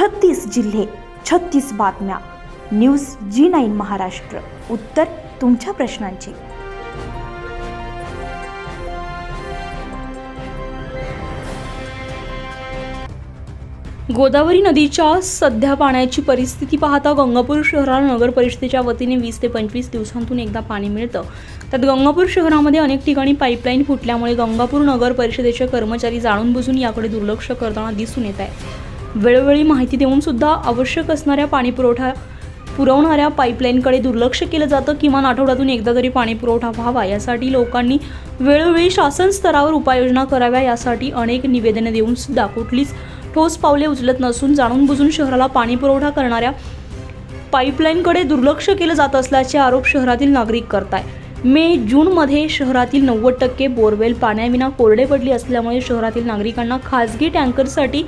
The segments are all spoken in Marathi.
छत्तीस जिल्हे छत्तीस बातम्या. News G nine Maharashtra. उत्तर तुमच्या प्रश्नांची. गोदावरी नदीच्या सध्या पाण्याची परिस्थिती पाहता गंगापूर शहराला नगर परिषदेच्या वतीने वीस ते पंचवीस दिवसांतून एकदा पाणी मिळतं. त्यात गंगापूर शहरामध्ये अनेक ठिकाणी पाईपलाईन फुटल्यामुळे गंगापूर नगर परिषदेचे कर्मचारी जाणून बुजून याकडे दुर्लक्ष करताना दिसून येत आहे. वेळोवेळी माहिती देऊनसुद्धा आवश्यक असणाऱ्या पाणी पुरवठा पुरवणाऱ्या पाईपलाईनकडे दुर्लक्ष केलं जातं. किमान आठवड्यातून एकदा तरी पाणी पुरवठा व्हावा. यासाठी लोकांनी वेळोवेळी शासन स्तरावर उपाययोजना कराव्या. यासाठी अनेक निवेदने देऊन सुद्धा कुठलीच ठोस पावले उचलत नसून जाणून बुजून शहराला पाणी पुरवठा करणाऱ्या पाईपलाईनकडे दुर्लक्ष केलं जात असल्याचे आरोप शहरातील नागरिक करताय. मे जूनमध्ये शहरातील नव्वद टक्के बोरवेल पाण्याविना कोरडे पडली असल्यामुळे शहरातील नागरिकांना खाजगी टँकरसाठी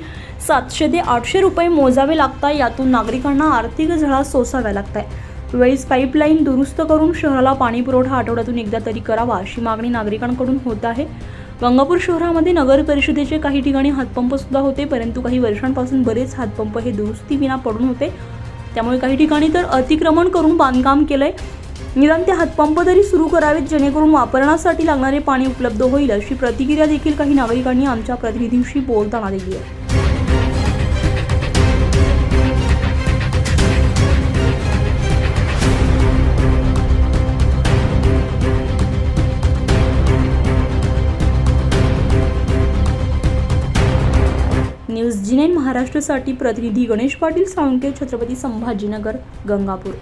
सातशे ते आठशे रुपये मोजावे लागतात यातून नागरिकांना आर्थिक झळा सोसाव्या लागतात वेळीच पाईपलाईन दुरुस्त करून शहराला पाणीपुरवठा आठवड्यातून एकदा तरी करावा अशी मागणी नागरिकांकडून होत आहे. गंगापूर शहरामध्ये नगर परिषदेचे काही ठिकाणी हातपंप सुद्धा होते परंतु काही वर्षांपासून बरेच हातपंप हे दुरुस्तीविना पडून होते. त्यामुळे काही ठिकाणी तर अतिक्रमण करून बांधकाम केलंय. निदान ते हातपंप तरी सुरू करावेत जेणेकरून वापरण्यासाठी लागणारे पाणी उपलब्ध होईल अशी प्रतिक्रिया देखील काही नागरिकांनी आमच्या प्रतिनिधींशी बोलताना दिली आहे. न्यूज जी नाईन महाराष्ट्रासाठी प्रतिनिधी गणेश पाटील साळुंके छत्रपती संभाजीनगर गंगापूर.